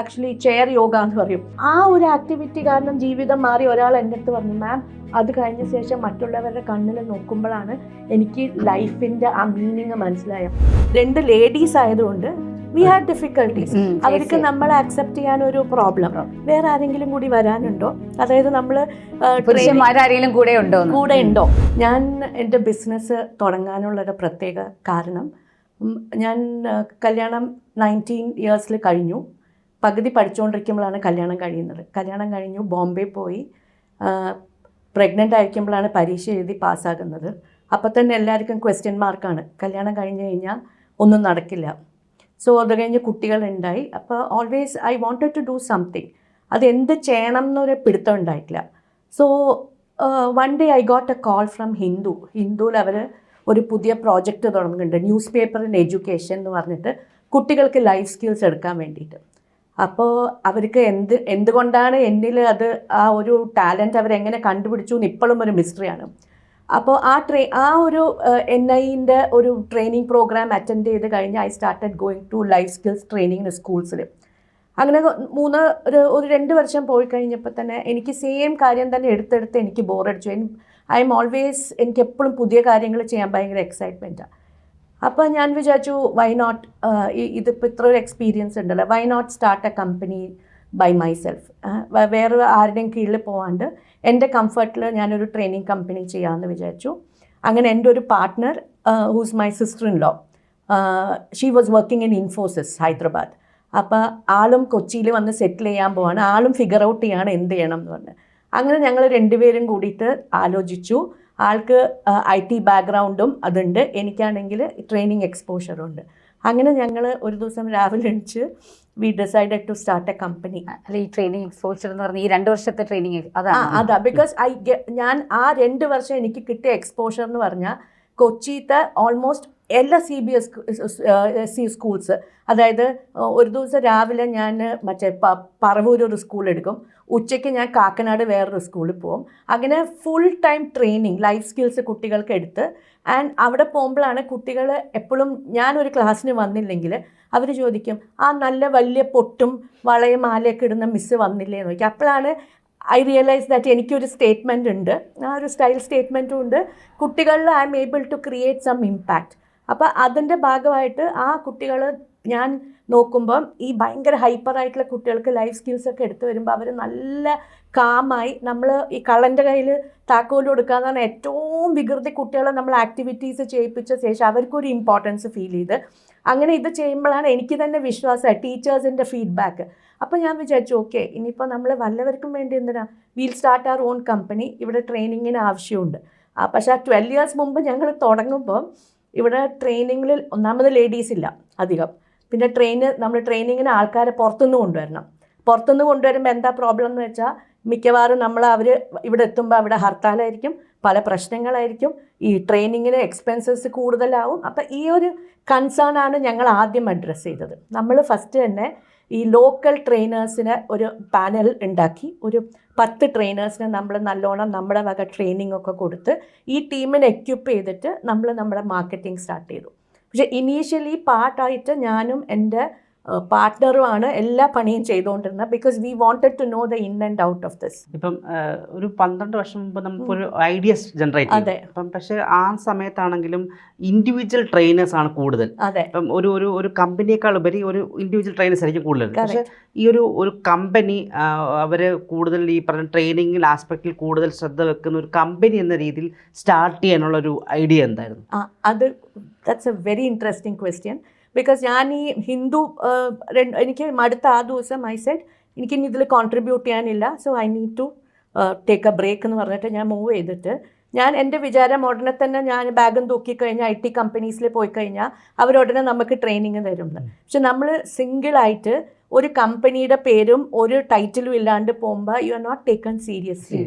Actually chair yoga എന്ന് പറയും. ആ ഒരു ആക്ടിവിറ്റി കാരണം ജീവിതം മാറി ഒരാൾ എന്റെ അടുത്ത് പറഞ്ഞു മാം അത് കഴിഞ്ഞ ശേഷം മറ്റുള്ളവരുടെ കണ്ണിൽ നോക്കുമ്പോഴാണ് എനിക്ക് ലൈഫിന്റെ ആ മീനിങ് മനസ്സിലായത്. രണ്ട് ലേഡീസ് ആയതുകൊണ്ട് വി ഹാവ് ഡിഫിക്കൽട്ടീസ് അവർക്ക് നമ്മൾ ആക്സെപ്റ്റ് അക്സെപ്റ്റ് ചെയ്യാൻ ഒരു പ്രോബ്ലം വേറെ ആരെങ്കിലും കൂടി വരാനുണ്ടോ? അതായത് നമ്മൾ പുരുഷന്മാരാരെങ്കിലും കൂടെ ഉണ്ടോ കൂടെ ഉണ്ടോ? ഞാൻ എന്റെ ബിസിനസ് തുടങ്ങാനുള്ളൊരു പ്രത്യേക കാരണം ഞാൻ കല്യാണം നയന്റീൻ ഇയേഴ്സിൽ കഴിഞ്ഞു. പകുതി പഠിച്ചുകൊണ്ടിരിക്കുമ്പോഴാണ് കല്യാണം കഴിയുന്നത്. കല്യാണം കഴിഞ്ഞു ബോംബെ പോയി പ്രഗ്നന്റ് ആയിരിക്കുമ്പോഴാണ് പരീക്ഷ എഴുതി പാസ്സാകുന്നത്. അപ്പോൾ തന്നെ എല്ലാവർക്കും ക്വസ്റ്റ്യൻ മാർക്കാണ് കല്യാണം കഴിഞ്ഞ് കഴിഞ്ഞാൽ ഒന്നും നടക്കില്ല. സോ അത് കഴിഞ്ഞ് കുട്ടികളുണ്ടായി. അപ്പോൾ always I wanted to do something അത് എന്ത് ചെയ്യണം എന്നൊരു പിടുത്തം ഉണ്ടായിട്ടില്ല. So one day I got a call from Hindu ഹിന്ദുവിൽ അവർ ഒരു പുതിയ പ്രോജക്റ്റ് തുടങ്ങുന്നുണ്ട്. ന്യൂസ് പേപ്പർ ഇൻ എഡ്യൂക്കേഷൻ എന്ന് പറഞ്ഞിട്ട് കുട്ടികൾക്ക് ലൈഫ് സ്കിൽസ് എടുക്കാൻ വേണ്ടിയിട്ട്. അപ്പോൾ അവർക്ക് എന്ത് എന്തുകൊണ്ടാണ് എന്നിൽ അത് ആ ഒരു ടാലന്റ് അവരെങ്ങനെ കണ്ടുപിടിച്ചു എന്ന് ഇപ്പോഴും ഒരു മിസ്റ്ററിയാണ്. അപ്പോൾ ആ ട്രേ ആ ഒരു എൻ ഐന്റെ ഒരു ട്രെയിനിങ് പ്രോഗ്രാം അറ്റൻഡ് ചെയ്ത് കഴിഞ്ഞ് I started going to life skills training സ്കൂൾസിൽ അങ്ങനെ മൂന്ന് ഒരു ഒരു രണ്ട് വർഷം പോയി കഴിഞ്ഞപ്പോൾ തന്നെ എനിക്ക് സെയിം കാര്യം തന്നെ എടുത്തെടുത്ത് എനിക്ക് ബോറടിച്ചു ഐ എം ഓൾവേസ് എനിക്ക് എപ്പോഴും പുതിയ കാര്യങ്ങൾ ചെയ്യാൻ ഭയങ്കര എക്സൈറ്റ്മെന്റാണ് അപ്പോൾ ഞാൻ വിചാരിച്ചു വൈ നോട്ട് ഇതിപ്പോൾ ഇത്ര ഒരു എക്സ്പീരിയൻസ് ഉണ്ടല്ലോ. Why not start a company by myself വേറെ ആരുടെയും കീഴിൽ പോവാണ്ട് എന്റെ കംഫർട്ടിൽ ഞാനൊരു ട്രെയിനിങ് കമ്പനി ചെയ്യാമെന്ന് വിചാരിച്ചു. അങ്ങനെ എന്റെ ഒരു partner whose my sister in law she was working in Infosys Hyderabad അപ്പോൾ ആളും കൊച്ചിയിൽ വന്ന് സെറ്റിൽ ചെയ്യാൻ പോവാണ്. ആളും ഫിഗർ ഔട്ട് ചെയ്യാണ് എന്ത് ചെയ്യണം എന്ന് പറഞ്ഞ്. അങ്ങനെ ഞങ്ങൾ രണ്ടുപേരും കൂടിയിട്ട് ആലോചിച്ചു. ആൾക്ക് ഐ ടി ബാക്ക്ഗ്രൗണ്ടും അതുണ്ട്. എനിക്കാണെങ്കിൽ ട്രെയിനിങ് എക്സ്പോഷറും ഉണ്ട്. അങ്ങനെ ഞങ്ങൾ ഒരു ദിവസം രാവിലെ എണിച്ച് we decided to start a company അല്ല ഈ ട്രെയിനിങ് എക്സ്പോഷർ എന്ന് പറഞ്ഞാൽ ഈ രണ്ട് വർഷത്തെ ട്രെയിനിങ് അതാ. അതാ ബിക്കോസ് ഐ ഞാൻ ആ രണ്ട് വർഷം എനിക്ക് കിട്ടിയ എക്സ്പോഷർ എന്ന് പറഞ്ഞാൽ കൊച്ചിയിലത്തെ ഓൾമോസ്റ്റ് എല്ലാ C B S E schools അതായത് ഒരു ദിവസം രാവിലെ ഞാൻ മറ്റേ പ- പറവൂർ ഒരു സ്കൂൾ എടുക്കും. ഉച്ചയ്ക്ക് ഞാൻ കാക്കനാട് വേറൊരു സ്കൂളിൽ പോകും. അങ്ങനെ full time training life skills കുട്ടികൾക്ക് എടുത്ത് ആൻഡ് അവിടെ പോകുമ്പോഴാണ് കുട്ടികൾ എപ്പോഴും ഞാനൊരു ക്ലാസ്സിന് വന്നില്ലെങ്കിൽ അവർ ചോദിക്കും ആ നല്ല വലിയ പൊട്ടും വളയും മാലയൊക്കെ ഇടുന്ന മിസ്സ് വന്നില്ലേ? എന്ന് ചോദിക്കും. അപ്പോഴാണ് ഐ റിയലൈസ് ദാറ്റ് എനിക്കൊരു സ്റ്റേറ്റ്മെന്റ് ഉണ്ട്. ആ ഒരു സ്റ്റൈൽ സ്റ്റേറ്റ്മെന്റും ഉണ്ട്. കുട്ടികളിൽ I'm able to create some impact അപ്പോൾ അതിന്റെ ഭാഗമായിട്ട് ആ കുട്ടികൾ ഞാൻ നോക്കുമ്പം ഈ ഭയങ്കര ഹൈപ്പർ ആയിട്ടുള്ള കുട്ടികൾക്ക് ലൈഫ് സ്കിൽസ് ഒക്കെ എടുത്തു വരുമ്പോൾ അവർ നല്ല കാമായി നമ്മൾ ഈ കള്ളന്റെ കയ്യിൽ താക്കോൽ എന്ന് ഏറ്റവും വികൃതി കുട്ടികളെ നമ്മൾ ആക്ടിവിറ്റീസ് ചെയ്യിപ്പിച്ച ശേഷം അവർക്കൊരു ഇമ്പോർട്ടൻസ് ഫീൽ ചെയ്ത്. അങ്ങനെ ഇത് ചെയ്യുമ്പോഴാണ് എനിക്ക് തന്നെ വിശ്വാസം ടീച്ചേഴ്സിന്റെ ഫീഡ്ബാക്ക് അപ്പോൾ ഞാൻ വിചാരിച്ചു ഓക്കെ ഇനിയിപ്പോൾ നമ്മൾ വല്ലവർക്കും വേണ്ടി എന്തിനാ? We'll start our own company ഇവിടെ ട്രെയിനിങ്ങിന് ആവശ്യമുണ്ട്. ആ പക്ഷേ ആ ട്വൽവ് ഇയേഴ്സ് മുമ്പ് ഞങ്ങൾ തുടങ്ങുമ്പോൾ ഇവിടെ ട്രെയിനിങ്ങിൽ ഒന്നാമത് ലേഡീസ് ഇല്ല അധികം. പിന്നെ ട്രെയിന് നമ്മൾ ട്രെയിനിങ്ങിന് ആൾക്കാരെ പുറത്തുനിന്ന് കൊണ്ടുവരണം. പുറത്തുനിന്ന് കൊണ്ടുവരുമ്പോൾ എന്താ പ്രോബ്ലം എന്ന് വെച്ചാൽ മിക്കവാറും നമ്മൾ അവർ ഇവിടെ എത്തുമ്പോൾ അവിടെ ഹർത്താലായിരിക്കും പല പ്രശ്നങ്ങളായിരിക്കും ഈ ട്രെയിനിങ്ങിന് എക്സ്പെൻസസ് കൂടുതലാവും. അപ്പം ഈ ഒരു കൺസേൺ ആണ് ഞങ്ങൾ ആദ്യം അഡ്രസ്സ് ചെയ്തത്. നമ്മൾ ഫസ്റ്റ് തന്നെ ഈ ലോക്കൽ ട്രെയിനേഴ്സിന് ഒരു പാനൽ ഉണ്ടാക്കി ഒരു പത്ത് ട്രെയിനേഴ്സിന് നമ്മൾ നല്ലോണം നമ്മുടെ വക ട്രെയിനിങ് ഒക്കെ കൊടുത്ത് ഈ ടീമിനെ എക്യുപ്പ് ചെയ്തിട്ട് നമ്മൾ നമ്മുടെ മാർക്കറ്റിംഗ് സ്റ്റാർട്ട് ചെയ്തു. പക്ഷേ ഇനീഷ്യലി പാർട്ടായിട്ട് ഞാനും എന്റെ പാർട്ട്ണറുമാണ് എല്ലാ പണിയും ചെയ്തുകൊണ്ടിരുന്നത് because we wanted to know the in and out of this ഇപ്പം ഒരു പന്ത്രണ്ട് വർഷം മുമ്പ് നമുക്കൊരു ഐഡിയസ് ജനറേറ്റ് അതെ. അപ്പം പക്ഷേ ആ സമയത്താണെങ്കിലും ഇൻഡിവിജ്വൽ ട്രെയിനേഴ്സ് ആണ് കൂടുതൽ. അതെ. ഇപ്പം ഒരു ഒരു ഒരു കമ്പനിയേക്കാൾ ഉപരി ഒരു ഇൻഡിവിജ്വൽ ട്രെയിനേഴ്സ് ആയിരിക്കും കൂടുതൽ. പക്ഷേ ഈ ഒരു ഒരു കമ്പനി അവർ കൂടുതൽ ഈ പറഞ്ഞ ട്രെയിനിങ്ങിൽ ആസ്പെക്റ്റിൽ കൂടുതൽ ശ്രദ്ധ വെക്കുന്ന ഒരു കമ്പനി എന്ന രീതിയിൽ സ്റ്റാർട്ട് ചെയ്യാനുള്ള ഒരു ഐഡിയ എന്തായിരുന്നു? അത് that's a very interesting question because ഞാൻ ഈ ഹിന്ദു എനിക്ക് അടുത്ത ആ ദിവസം ഐ സെഡ് എനിക്ക് ഇനി ഇതിൽ കോൺട്രിബ്യൂട്ട് ചെയ്യാനില്ല so I need to take a break എന്ന് പറഞ്ഞിട്ട് ഞാൻ മൂവ് ചെയ്തിട്ട് ഞാൻ എന്റെ വിചാരം ഉടനെ തന്നെ ഞാൻ ബാഗും തൂക്കി കഴിഞ്ഞാൽ ഐ ടി കമ്പനീസിൽ പോയി കഴിഞ്ഞാൽ അവരുടനെ നമുക്ക് ട്രെയിനിങ് തരുന്നത് പക്ഷെ നമ്മൾ സിംഗിളായിട്ട് ഒരു കമ്പനിയുടെ പേരും ഒരു ടൈറ്റിലും ഇല്ലാണ്ട് പോകുമ്പോൾ you are not taken seriously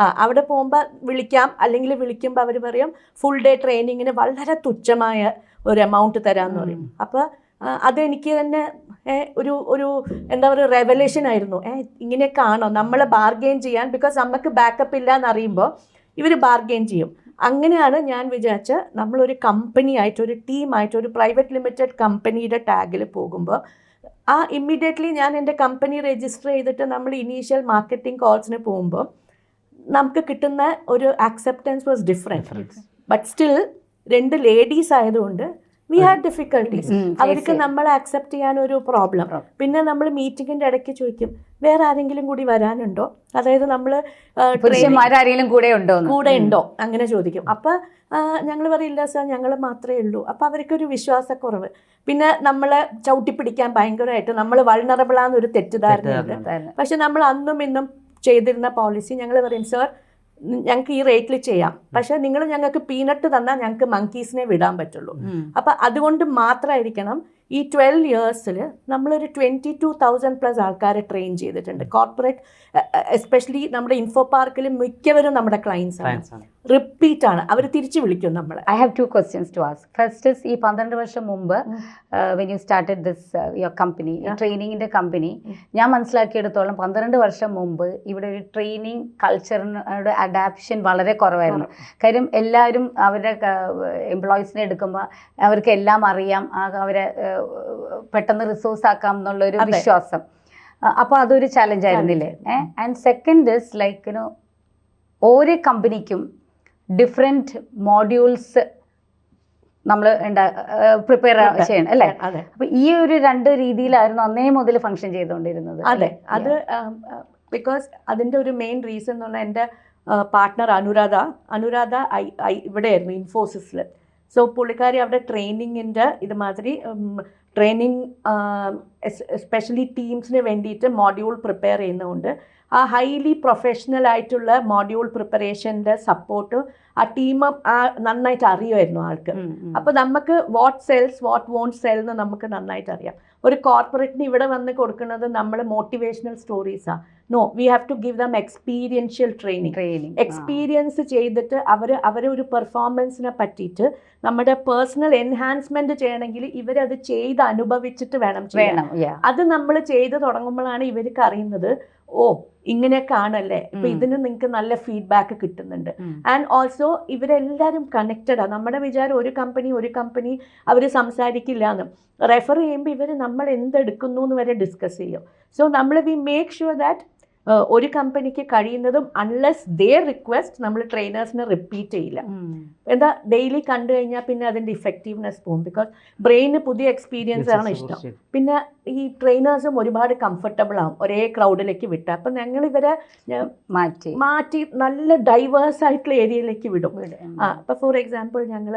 ആ അവിടെ പോകുമ്പോൾ വിളിക്കാം. അല്ലെങ്കിൽ വിളിക്കുമ്പോൾ അവർ പറയും ഫുൾ ഡേ ട്രെയിനിങ്ങിന് വളരെ തുച്ഛമായ ഒരു എമൗണ്ട് തരാമെന്ന് പറയും. അപ്പോൾ അതെനിക്ക് തന്നെ ഒരു ഒരു എന്താ പറയുക റെവലേഷൻ ആയിരുന്നു. ഏ ഇങ്ങനെയൊക്കെ ആണോ? നമ്മളെ ബാർഗെയിൻ ചെയ്യാൻ ബിക്കോസ് നമുക്ക് ബാക്കപ്പ് ഇല്ല എന്നറിയുമ്പോൾ ഇവർ ബാർഗെയിൻ ചെയ്യും. അങ്ങനെയാണ് ഞാൻ വിചാരിച്ച നമ്മളൊരു കമ്പനി ആയിട്ട് ഒരു ടീമായിട്ട് ഒരു പ്രൈവറ്റ് ലിമിറ്റഡ് കമ്പനിയുടെ ടാഗിൽ പോകുമ്പോൾ ആ ഇമ്മീഡിയറ്റ്ലി ഞാൻ എന്റെ കമ്പനി രജിസ്റ്റർ ചെയ്തിട്ട് നമ്മൾ ഇനീഷ്യൽ മാർക്കറ്റിംഗ് കോൾസിന് പോകുമ്പോൾ നമുക്ക് കിട്ടുന്ന ഒരു acceptance was different but still രണ്ട് ലേഡീസ് ആയതുകൊണ്ട് വി ഹാഡ് ഡിഫിക്കൽട്ടീസ് അവർക്ക് നമ്മൾ ആക്സെപ്റ്റ് ചെയ്യാൻ ഒരു പ്രോബ്ലം പിന്നെ നമ്മൾ മീറ്റിങ്ങിന്റെ ഇടയ്ക്ക് ചോദിക്കും വേറെ ആരെങ്കിലും കൂടി വരാനുണ്ടോ? അതായത് നമ്മൾ പുരുഷന്മാരാരെങ്കിലും കൂടെ ഉണ്ടോ കൂടെ ഉണ്ടോ? അങ്ങനെ ചോദിക്കും. അപ്പം ഞങ്ങൾ പറയില്ല സാർ ഞങ്ങൾ മാത്രമേ ഉള്ളൂ. അപ്പോൾ അവർക്കൊരു വിശ്വാസക്കുറവ്. പിന്നെ നമ്മളെ ചവിട്ടിപ്പിടിക്കാൻ ഭയങ്കരമായിട്ട് നമ്മൾ വൾണറബിളാന്നൊരു തെറ്റിദ്ധാരണയുണ്ട്. തെറ്റിദ്ധാരണ. പക്ഷെ നമ്മൾ അന്നും ഇന്നും ചെയ്തിരുന്ന പോളിസി ഞങ്ങൾ പറയും സാർ ഞങ്ങൾക്ക് ഈ റേറ്റിൽ ചെയ്യാം. പക്ഷെ നിങ്ങൾ ഞങ്ങൾക്ക് പീനട്ട് തന്നാൽ ഞങ്ങൾക്ക് മങ്കീസിനെ വിടാൻ പറ്റുള്ളൂ. അപ്പം അതുകൊണ്ട് മാത്രമായിരിക്കണം ഈ ട്വൽവ് ഇയേഴ്സിൽ നമ്മളൊരു ട്വന്റി ടു തൗസൻഡ് പ്ലസ് ആൾക്കാരെ ട്രെയിൻ ചെയ്തിട്ടുണ്ട്. കോർപ്പറേറ്റ് എസ്പെഷ്യലി നമ്മുടെ ഇൻഫോ പാർക്കിൽ മിക്കവരും നമ്മുടെ ക്ലയൻസ് ആണ്. റിപ്പീറ്റ് ആണ്. അവർ തിരിച്ചു വിളിക്കും നമ്മൾ I have two questions to ask first is ഈ പന്ത്രണ്ട് വർഷം മുമ്പ് when you started this your company. ട്രെയിനിങ്ങിന്റെ കമ്പനി ഞാൻ മനസ്സിലാക്കിയെടുത്തോളം പന്ത്രണ്ട് വർഷം മുമ്പ് ഇവിടെ ഒരു ട്രെയിനിങ് കൾച്ചറിനോട് അഡാപ്ഷൻ വളരെ കുറവായിരുന്നു. കാര്യം എല്ലാവരും അവരുടെ എംപ്ലോയീസിനെ എടുക്കുമ്പോൾ അവർക്ക് എല്ലാം അറിയാം. അവരെ പെട്ടെന്ന് റിസോഴ്സ് ആക്കാം എന്നുള്ളൊരു. വിശ്വാസം. അപ്പോൾ അതൊരു ചലഞ്ച് ആയിരുന്നില്ലേ? And second is like you know ഓരോ കമ്പനിക്കും ഡിഫറെന്റ് മോഡ്യൂൾസ് നമ്മൾ പ്രിപ്പയർ ചെയ്യണം അല്ലേ? അപ്പൊ ഈ ഒരു രണ്ട് രീതിയിലായിരുന്നു അന്നേ മുതൽ ഫംഗ്ഷൻ ചെയ്തുകൊണ്ടിരുന്നത് അതെ. അത് ബിക്കോസ് അതിന്റെ ഒരു മെയിൻ റീസൺ എന്ന് പറഞ്ഞാൽ എന്റെ partner Anuradha Anuradha I I ഇവിടെയായിരുന്നു ഇൻഫോസിസിൽ സോ പുള്ളിക്കാരി അവിടെ ട്രെയിനിങ്ങിന്റെ ഇതുമാതിരി ട്രെയിനിങ് എസ്പെഷ്യലി ടീംസിന് വേണ്ടിയിട്ട് മോഡ്യൂൾ പ്രിപ്പയർ ചെയ്യുന്നതുകൊണ്ട് ആ ഹൈലി പ്രൊഫഷണൽ ആയിട്ടുള്ള മോഡ്യൂൾ പ്രിപ്പറേഷന്റെ സപ്പോർട്ട് ആ ടീം ആ നന്നായിട്ട് അറിയുമായിരുന്നു ആൾക്ക്. അപ്പോൾ നമുക്ക് what sells what won't sell എന്ന് നമുക്ക് നന്നായിട്ട് അറിയാം. ഒരു കോർപ്പറേറ്റിന് ഇവിടെ വന്ന് കൊടുക്കുന്നത് നമ്മൾ motivational സ്റ്റോറീസാണ് no we have to give them experiential training training experience ചെയ്തിട്ട് അവർ അവരെ ഒരു പെർഫോമൻസിനെ പറ്റിയിട്ട് നമ്മുടെ പേഴ്സണൽ എൻഹാൻസ്മെന്റ് ചെയ്യണമെങ്കിൽ ഇവരത് ചെയ്ത് അനുഭവിച്ചിട്ട് വേണം ചെയ്യണം. അത് നമ്മൾ ചെയ്ത് തുടങ്ങുമ്പോഴാണ് ഇവർക്ക് അറിയുന്നത് ഓ ഇങ്ങനെയൊക്കെ ആണല്ലേ ഇപ്പൊ ഇതിന് നിങ്ങൾക്ക് നല്ല ഫീഡ്ബാക്ക് കിട്ടുന്നുണ്ട്. ആൻഡ് ഓൾസോ ഇവരെല്ലാവരും കണക്റ്റഡാണ് നമ്മുടെ വിചാരം ഒരു കമ്പനി ഒരു കമ്പനി അവർ സംസാരിക്കില്ല എന്ന് റെഫർ ചെയ്യുമ്പോൾ ഇവർ നമ്മൾ എന്തെടുക്കുന്നു എന്ന് വരെ ഡിസ്കസ് ചെയ്യും. സോ നമ്മൾ വി മേക്ക് ഷുവർ ദാറ്റ് ഒരു കമ്പനിക്ക് കഴിയുന്നതും അൺലെസ് ദേ റിക്വസ്റ്റ് നമ്മൾ ട്രെയിനേഴ്സിനെ റിപ്പീറ്റ് ചെയ്യില്ല. എന്താ ഡെയിലി കണ്ടു കഴിഞ്ഞാൽ പിന്നെ അതിന്റെ ഇഫക്റ്റീവ്നെസ് പോകും. ബിക്കോസ് ബ്രെയിന് പുതിയ എക്സ്പീരിയൻസ് ആണ് ഇഷ്ടം. പിന്നെ ഈ ട്രെയിനേഴ്സും ഒരുപാട് കംഫർട്ടബിൾ ആവും. ഒരേ ക്രൗഡിലേക്ക് വിട്ട. അപ്പം ഞങ്ങൾ ഇവരെ മാറ്റി. മാറ്റി നല്ല ഡൈവേഴ്സ് ആയിട്ടുള്ള ഏരിയയിലേക്ക് വിടും. ആ അപ്പം ഫോർ എക്സാമ്പിൾ ഞങ്ങൾ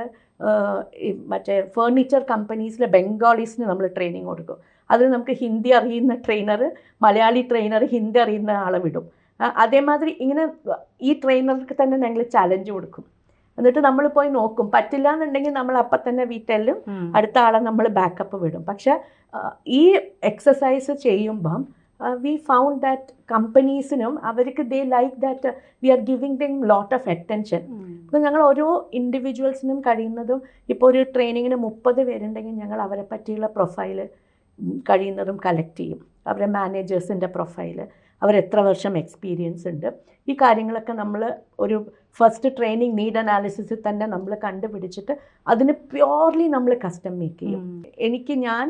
മറ്റേ ഫേർണിച്ചർ കമ്പനീസിലെ ബംഗാളീസിന് നമ്മൾ ട്രെയിനിങ് കൊടുക്കും. അതിൽ നമുക്ക് ഹിന്ദി അറിയുന്ന ട്രെയിനർ മലയാളി ട്രെയിനർ ഹിന്ദി അറിയുന്ന ആളെ വിടും. അതേമാതിരി ഇങ്ങനെ ഈ ട്രെയിനർക്ക് തന്നെ ഞങ്ങൾ ചലഞ്ച് കൊടുക്കും. എന്നിട്ട് നമ്മൾ പോയി നോക്കും. പറ്റില്ല എന്നുണ്ടെങ്കിൽ നമ്മൾ അപ്പം തന്നെ വീട്ടിലും അടുത്ത ആളെ നമ്മൾ ബാക്കപ്പ് വിടും. പക്ഷെ ഈ എക്സസൈസ് ചെയ്യുമ്പം വി ഫൗണ്ട് ദാറ്റ് കമ്പനീസിനും അവർക്ക് they like that we are giving them lot of attention അപ്പം അപ്പോൾ ഞങ്ങൾ ഓരോ ഇൻഡിവിജ്വൽസിനും കഴിയുന്നതും ഇപ്പോൾ ഒരു ട്രെയിനിങ്ങിന് മുപ്പത് പേരുണ്ടെങ്കിൽ ഞങ്ങൾ അവരെ പറ്റിയുള്ള പ്രൊഫൈൽ കഴിയുന്നതും കളക്ട് ചെയ്യും. അവരെ മാനേജേഴ്സിന്റെ പ്രൊഫൈൽ അവരെത്ര വർഷം എക്സ്പീരിയൻസ് ഉണ്ട്. ഈ കാര്യങ്ങളൊക്കെ നമ്മൾ ഒരു ഫസ്റ്റ് ട്രെയിനിങ് നീഡ് അനാലിസിസിൽ തന്നെ നമ്മൾ കണ്ടുപിടിച്ചിട്ട് അതിന് പ്യോർലി നമ്മൾ കസ്റ്റം മേക്ക് ചെയ്യും. എനിക്ക് ഞാൻ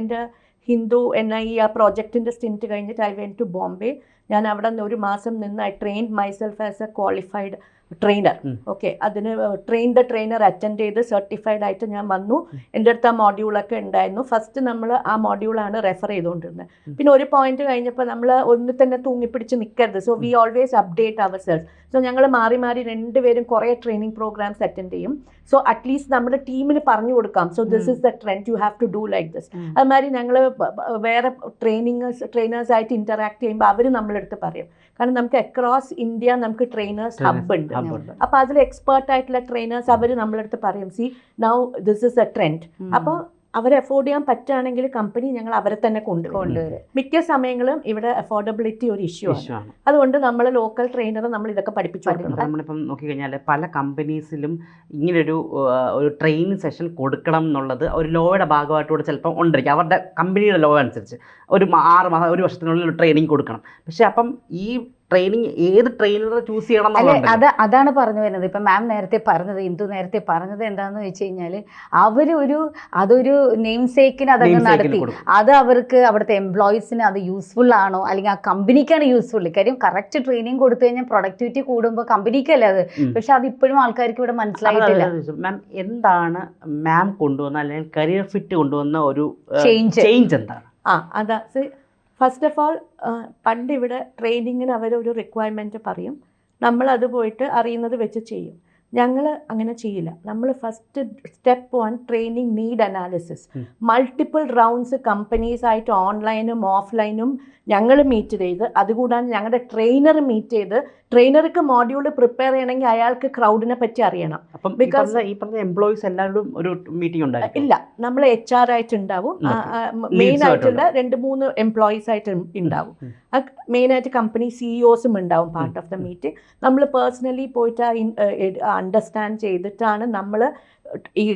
എന്റെ ഹിന്ദു എൻ ഐ ആ പ്രോജക്റ്റിന്റെ സ്റ്റിന്റ് കഴിഞ്ഞിട്ട് ഐ വെൻ ടു ബോംബെ ഞാൻ അവിടെ നിന്ന് ഒരു മാസം നിന്ന് I train myself as a qualified trainer. Okay അതിന് ട്രെയിൻ ദ ട്രെയിനർ അറ്റൻഡ് ചെയ്ത് സർട്ടിഫൈഡ് ആയിട്ട് ഞാൻ വന്നു. എന്റെ അടുത്ത് ആ മോഡ്യൂളൊക്കെ ഉണ്ടായിരുന്നു. ഫസ്റ്റ് നമ്മൾ ആ മോഡ്യൂളാണ് റെഫർ ചെയ്തുകൊണ്ടിരുന്നത് പിന്നെ ഒരു പോയിന്റ് കഴിഞ്ഞപ്പോൾ നമ്മൾ ഒന്ന് തന്നെ തൂങ്ങിപ്പിടിച്ച് നിൽക്കരുത് so we always update ourself so ഞങ്ങൾ മാറി മാറി രണ്ടുപേരും കുറേ ട്രെയിനിങ് പ്രോഗ്രാംസ് അറ്റൻഡ് ചെയ്യും. സോ അറ്റ്ലീസ്റ്റ് നമ്മുടെ ടീമിന് പറഞ്ഞു കൊടുക്കാം. So this. Is the trend you have to do like this. അതുമാതിരി ഞങ്ങൾ വേറെ ട്രെയിനിങ് ട്രെയിനേഴ്സായിട്ട് ഇന്ററാക്ട് ചെയ്യുമ്പോൾ അവർ നമ്മളെടുത്ത് പറയും. കാരണം നമുക്ക് അക്രോസ് ഇന്ത്യ നമുക്ക് ട്രെയിനേഴ്സ് ഹബ് ഉണ്ട്. അപ്പോൾ അതിൽ എക്സ്പേർട്ട് ആയിട്ടുള്ള ട്രെയിനേഴ്സ് അവർ നമ്മളടുത്ത് പറയും see now this is a trend. അപ്പോൾ അവരെ അഫോർഡ് ചെയ്യാൻ പറ്റുകയാണെങ്കിൽ കമ്പനി ഞങ്ങൾ അവരെ തന്നെ കൊണ്ടുവരും. മിക്ക സമയങ്ങളും ഇവിടെ അഫോർഡബിലിറ്റി ഒരു ഇഷ്യൂ ആണ്. അതുകൊണ്ട് നമ്മൾ ലോക്കൽ ട്രെയിനർ നമ്മൾ ഇതൊക്കെ പഠിപ്പിച്ചു നമ്മളിപ്പം നോക്കിക്കഴിഞ്ഞാൽ പല കമ്പനീസിലും ഇങ്ങനൊരു ഒരു ട്രെയിനിങ് സെഷൻ കൊടുക്കണം എന്നുള്ളത് ഒരു ലോയുടെ ഭാഗമായിട്ടൂടെ ചിലപ്പം ഉണ്ടായിരിക്കും അവരുടെ കമ്പനിയുടെ ലോ അനുസരിച്ച് ഒരു ആറ് മാസം ഒരു വർഷത്തിനുള്ളിൽ ട്രെയിനിങ് കൊടുക്കണം. പക്ഷേ അപ്പം ഈ ട്രെയിനിങ് ഏത് ട്രെയിനറെ ചൂസ് ചെയ്യണം അത് അതാണ് പറഞ്ഞു വരുന്നത്. ഇപ്പം മാം നേരത്തെ പറഞ്ഞത് ഇന്ദു നേരത്തെ പറഞ്ഞത് എന്താണെന്ന് വെച്ച് കഴിഞ്ഞാൽ അവർ ഒരു അതൊരു നെയിം സേക്കിന് അതങ്ങ് നടത്തി. അത് അവർക്ക് അവിടുത്തെ എംപ്ലോയീസിന് അത് യൂസ്ഫുൾ ആണോ അല്ലെങ്കിൽ ആ കമ്പനിക്കാണ് യൂസ്ഫുൾ കാര്യം കറക്റ്റ് ട്രെയിനിങ് കൊടുത്തു കഴിഞ്ഞാൽ പ്രൊഡക്ടിവിറ്റി കൂടുമ്പോൾ കമ്പനിക്കല്ലേ അത്? പക്ഷെ അത് ഇപ്പോഴും ആൾക്കാർക്ക് ഇവിടെ മനസ്സിലായിട്ടില്ല. മാം എന്താണ് മാം കൊണ്ടുവന്ന അല്ലെങ്കിൽ കരിയർ ഫിറ്റ് കൊണ്ടുവന്ന ഒരു ചേഞ്ച് ചേഞ്ച് എന്താണ്? ആ അതാ. ഫസ്റ്റ് ഓഫ് ഓൾ പണ്ട് ഇവിടെ ട്രെയിനിങ്ങിന് അവരൊരു റിക്വയർമെന്റ് പറയും. നമ്മൾ അത് പോയിട്ട് അറിയുന്നത് വെച്ച് ചെയ്യും. ഞങ്ങൾ അങ്ങനെ ചെയ്യില്ല. നമ്മൾ first step one training need analysis multiple rounds companies ആയിട്ട് ഓൺലൈനും ഓഫ്ലൈനും ഞങ്ങൾ മീറ്റ് ചെയ്ത് അതുകൂടാതെ ഞങ്ങളുടെ ട്രെയിനർ മീറ്റ് ചെയ്ത് ട്രെയിനർക്ക് മോഡ്യൂൾ പ്രിപ്പയർ ചെയ്യണമെങ്കിൽ അയാൾക്ക് ക്രൗഡിനെ പറ്റി അറിയണം. അപ്പം ബിക്കോസ് ഈ പറഞ്ഞ എംപ്ലോയീസ് എല്ലാവരും ഒരു മീറ്റിംഗ് ഉണ്ടായിരിക്കും. ഇല്ല നമ്മൾ എച്ച് ആർ ആയിട്ട് ഉണ്ടാവും മെയിൻ ആയിട്ടുള്ള രണ്ട് മൂന്ന് എംപ്ലോയീസ് ആയിട്ട് ഉണ്ടാവും. മെയിൻ ആയിട്ട് കമ്പനി സിഇഒസും ഉണ്ടാവും പാർട്ട് ഓഫ് ദ മീറ്റിംഗ് നമ്മൾ പേഴ്സണലി പോയിട്ട് അണ്ടർസ്റ്റാൻഡ് ചെയ്തിട്ടാണ് നമ്മൾ ഈ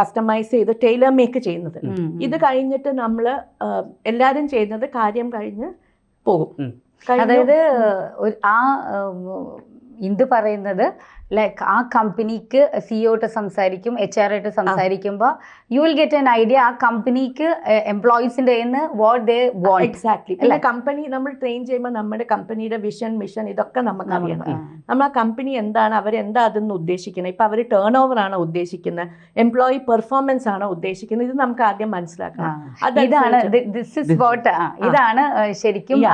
കസ്റ്റമൈസ് ചെയ്ത് ടൈലർ മേക്ക് ചെയ്യുന്നത്. ഇത് കഴിഞ്ഞിട്ട് നമ്മൾ എല്ലാവരും ചെയ്യുന്നത് കാര്യം കഴിഞ്ഞ് പോകും. അതായത് ആ ഇന്ദു പറയുന്നത് ലൈക്ക് ആ കമ്പനിക്ക് സിഇഒട്ട് സംസാരിക്കും എച്ച് ആർ ആയിട്ട് സംസാരിക്കുമ്പോൾ you will get an idea ആ കമ്പനിക്ക് എംപ്ലോയീസിന്റെ വാട്ട് ദേ വോണ്ട് എക്സാക്ട്ലി പിന്നെ കമ്പനി നമ്മൾ ട്രെയിൻ ചെയ്യുമ്പോൾ നമ്മുടെ കമ്പനിയുടെ വിഷൻ മിഷൻ ഇതൊക്കെ നമുക്ക് അറിയണം. നമ്മൾ ആ കമ്പനി എന്താണ് അവർ എന്താ അതെന്ന് ഉദ്ദേശിക്കുന്നത് ഇപ്പം അവർ ടേൺ ഓവർ ആണോ ഉദ്ദേശിക്കുന്നത് എംപ്ലോയി പെർഫോമൻസ് ആണോ ഉദ്ദേശിക്കുന്നത് ഇത് നമുക്ക് ആദ്യം മനസ്സിലാക്കണം. ഇതാണ് ദിസ് ഇസ് വാട്ട് ഇതാണ് ശരിക്കും